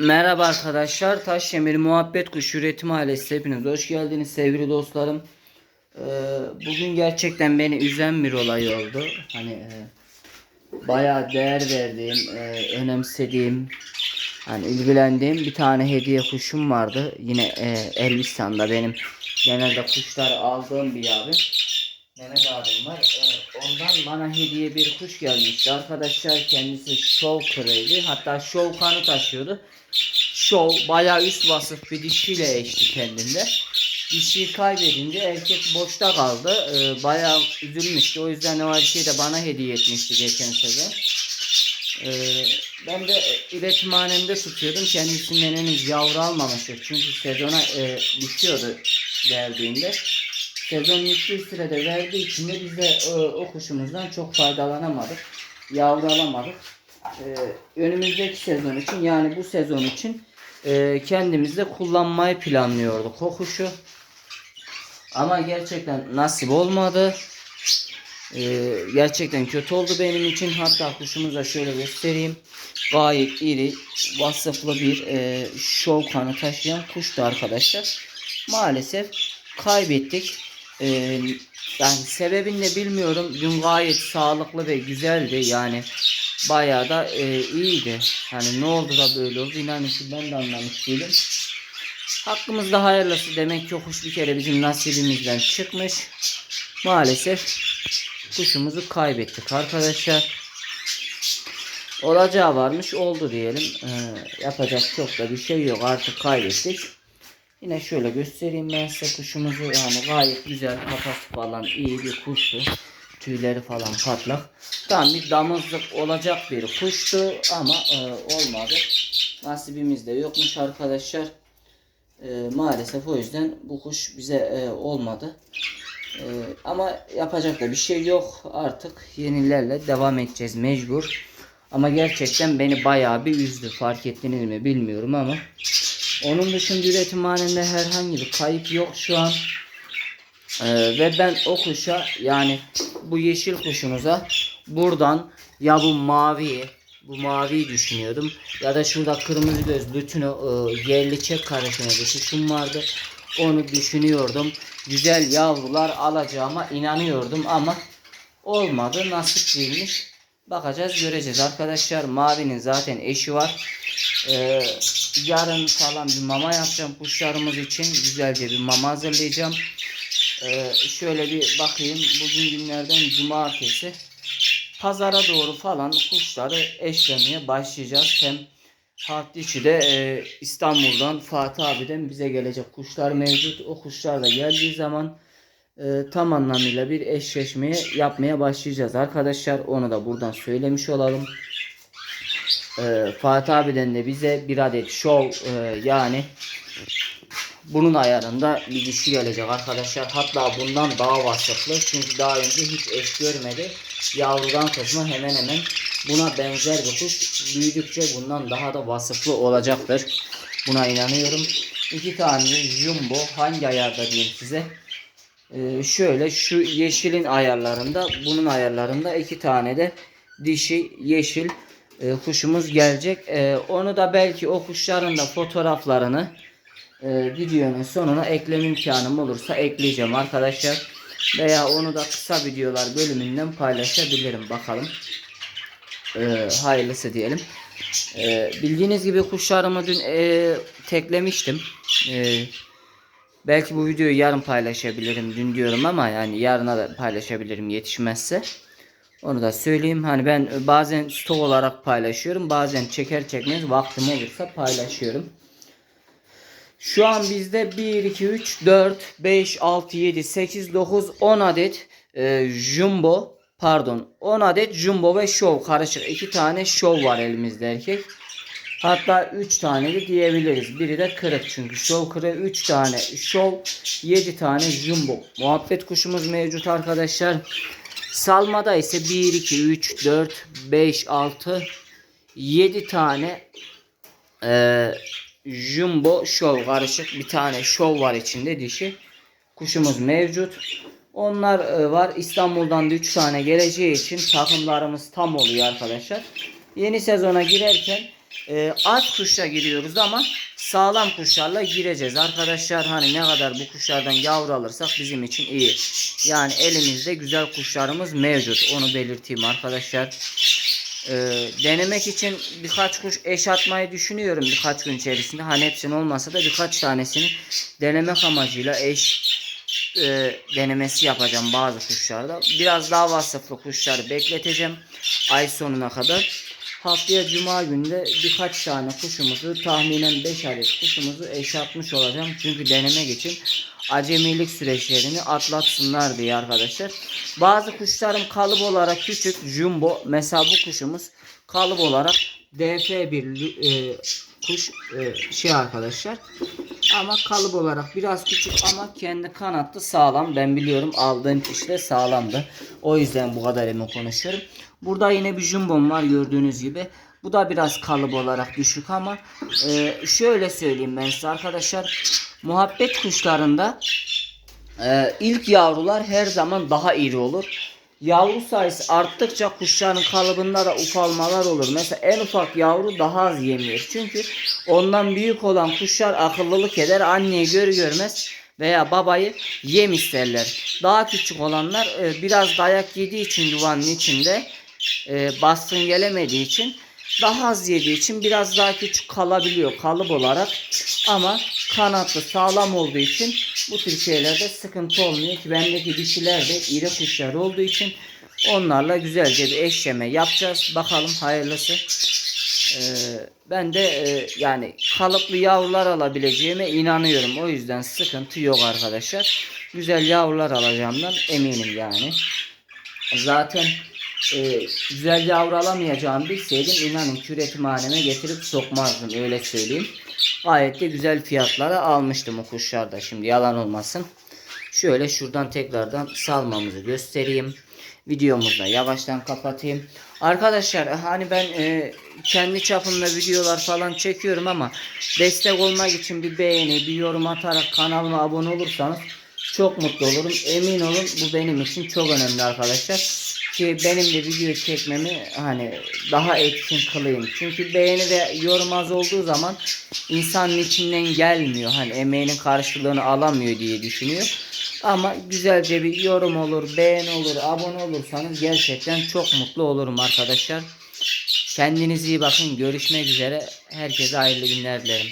Merhaba arkadaşlar. Taşyemir Muhabbet Kuş Üretim Ailesi hepiniz hoş geldiniz sevgili dostlarım. Ee, bugün gerçekten beni üzen bir olay oldu. Hani e, bayağı değer verdiğim, e, önemsediğim, hani ilgilendiğim bir tane hediye kuşum vardı. Yine e, Elbistan'da benim genelde kuşlar aldığım bir abim. Mehmet abim var. Ee, ondan bana hediye bir kuş gelmişti. Arkadaşlar kendisi show kırıydı. Hatta show kanı taşıyordu. Show bayağı üst vasıf bir dişiyle eşti kendinde. Dişiyi kaybedince erkek boşta kaldı. Ee, bayağı üzülmüştü. O yüzden o şey de bana hediye etmişti geçen sezon. Ee, ben de üretimhanemde tutuyordum. Kendisinden henüz yavru almamıştık. Çünkü sezona e, bitiyordu verdiğinde. Sezon bittiği sürede verdiği için de biz de e, o kuşumuzdan çok faydalanamadık. Yavru alamadık. E, önümüzdeki sezon için yani bu sezon için e, kendimizde kullanmayı planlıyorduk o kuşu. Ama gerçekten nasip olmadı. E, gerçekten kötü oldu benim için. Hatta kuşumuzu da şöyle göstereyim. Gayet iri, vasıflı bir e, şov kanı taşıyan kuştu arkadaşlar. Maalesef kaybettik. Yani sebebini de bilmiyorum. Dün gayet sağlıklı ve güzeldi. Yani bayağı da e, iyiydi. Hani ne oldu da böyle oldu inanın ben de anlamış değilim. Hakkımızda hayırlısı demek ki kuş bir kere bizim nasibimizden çıkmış. Maalesef kuşumuzu kaybettik arkadaşlar. Olacağı varmış oldu diyelim. Ee, yapacak çok da bir şey yok artık kaybettik. Yine şöyle göstereyim ben size kuşumuzu. Yani gayet güzel kafası falan iyi bir kuştu. Tüyleri falan patlak. Tam bir damızlık olacak bir kuştu ama e, olmadı. Nasibimiz de yokmuş arkadaşlar. E, maalesef o yüzden bu kuş bize e, olmadı. E, ama yapacak da bir şey yok. Artık yenilerle devam edeceğiz mecbur. Ama gerçekten beni bayağı bir üzdü. Fark ettiniz mi bilmiyorum ama. Onun dışında üretimhanede herhangi bir kayıp yok şu an. Ee, ve ben o kuşa yani bu yeşil kuşumuza buradan ya bu maviyi bu maviyi düşünüyordum ya da şurada kırmızı göz bütün o e, yerli çek karışımı kuşum vardı. Onu düşünüyordum. Güzel yavrular alacağıma inanıyordum ama olmadı. Nasip değilmiş. Bakacağız göreceğiz arkadaşlar. Mavinin zaten eşi var. Ee, yarın falan bir mama yapacağım kuşlarımız için. Güzelce bir mama hazırlayacağım. Ee, şöyle bir bakayım. Bugün günlerden cumartesi. Pazara doğru falan kuşları eşlemeye başlayacağız. Hem içi de e, İstanbul'dan Fatih abiden bize gelecek kuşlar mevcut. O kuşlar da geldiği zaman e, tam anlamıyla bir eşleşmeye yapmaya başlayacağız arkadaşlar. Onu da buradan söylemiş olalım. E, Fatih abiden de bize bir adet show e, yani bunun ayarında bir dişi gelecek arkadaşlar. Hatta bundan daha vasıflı. Çünkü daha önce hiç eş görmedi. Yavrudan kısmı hemen hemen buna benzer bir kuş. Büyüdükçe bundan daha da vasıflı olacaktır. Buna inanıyorum. İki tane jumbo hangi ayarda diyeyim size. Ee, şöyle şu yeşilin ayarlarında bunun ayarlarında iki tane de dişi yeşil e, kuşumuz gelecek. E, onu da belki o kuşların da fotoğraflarını e, videonun sonuna ekleme imkanım olursa ekleyeceğim arkadaşlar. Veya onu da kısa videolar bölümünden paylaşabilirim bakalım. E, hayırlısı diyelim. E, bildiğiniz gibi kuşlarımı dün e, teklemiştim. E, belki bu videoyu yarın paylaşabilirim dün diyorum ama yani yarına da paylaşabilirim yetişmezse. Onu da söyleyeyim. Hani ben bazen stok olarak paylaşıyorum. Bazen çeker çekmez vaktim olursa paylaşıyorum. Şu an bizde 1, 2, 3, 4, 5, 6, 7, 8, 9, 10 adet e, jumbo pardon 10 adet jumbo ve show karışık. 2 tane show var elimizde erkek. Hatta 3 tane de diyebiliriz. Biri de kırık çünkü show kırık 3 tane show 7 tane jumbo. Muhabbet kuşumuz mevcut arkadaşlar. Salmada ise 1, 2, 3, 4, 5, 6, 7 tane e, jumbo show karışık bir tane show var içinde dişi. Kuşumuz mevcut. Onlar e, var. İstanbul'dan da 3 tane geleceği için takımlarımız tam oluyor arkadaşlar. Yeni sezona girerken e, az kuşla giriyoruz ama sağlam kuşlarla gireceğiz. Arkadaşlar hani ne kadar bu kuşlardan yavru alırsak bizim için iyi. Yani elimizde güzel kuşlarımız mevcut. Onu belirteyim arkadaşlar. E, denemek için birkaç kuş eş atmayı düşünüyorum birkaç gün içerisinde. Hani hepsinin olmasa da birkaç tanesini denemek amacıyla eş e, denemesi yapacağım bazı kuşlarda. Biraz daha vasıflı kuşları bekleteceğim ay sonuna kadar. Haftaya cuma günde birkaç tane kuşumuzu tahminen 5 adet kuşumuzu eşatmış olacağım. Çünkü denemek için acemilik süreçlerini atlatsınlar diye arkadaşlar. Bazı kuşlarım kalıp olarak küçük jumbo. Mesela bu kuşumuz kalıp olarak DF1 e, kuş e, şey arkadaşlar. Ama kalıp olarak biraz küçük ama kendi kanatlı sağlam. Ben biliyorum aldığım işte sağlamdı. O yüzden bu kadar emin konuşuyorum. Burada yine bir jumbom var gördüğünüz gibi. Bu da biraz kalıp olarak düşük ama e, şöyle söyleyeyim ben size arkadaşlar. Muhabbet kuşlarında e, ilk yavrular her zaman daha iri olur. Yavru sayısı arttıkça kuşların kalıbında da ufalmalar olur. Mesela en ufak yavru daha az yemiyor. Çünkü ondan büyük olan kuşlar akıllılık eder. Anneyi gör görmez veya babayı yem isterler. Daha küçük olanlar e, biraz dayak yediği için yuvanın içinde e, baskın gelemediği için daha az yediği için biraz daha küçük kalabiliyor kalıp olarak. Ama kanatlı sağlam olduğu için bu tür şeylerde sıkıntı olmuyor ki bendeki dişiler de iri kuşlar olduğu için onlarla güzelce bir eşleme yapacağız. Bakalım hayırlısı. Ee, ben de e, yani kalıplı yavrular alabileceğime inanıyorum. O yüzden sıkıntı yok arkadaşlar. Güzel yavrular alacağımdan eminim yani. Zaten e, güzel yavru alamayacağımı bilseydim inanın ki üretimhaneme getirip sokmazdım öyle söyleyeyim. Gayet de güzel fiyatlara almıştım o kuşlarda şimdi yalan olmasın. Şöyle şuradan tekrardan salmamızı göstereyim. Videomuzu da yavaştan kapatayım. Arkadaşlar hani ben e, kendi çapımda videolar falan çekiyorum ama destek olmak için bir beğeni, bir yorum atarak kanalıma abone olursanız çok mutlu olurum. Emin olun bu benim için çok önemli arkadaşlar. Ki benim de video çekmemi hani daha etkin kılayım. Çünkü beğeni ve yorum az olduğu zaman insanın içinden gelmiyor. Hani emeğinin karşılığını alamıyor diye düşünüyor. Ama güzelce bir yorum olur, beğeni olur, abone olursanız gerçekten çok mutlu olurum arkadaşlar. Kendinize iyi bakın. Görüşmek üzere. Herkese hayırlı günler dilerim.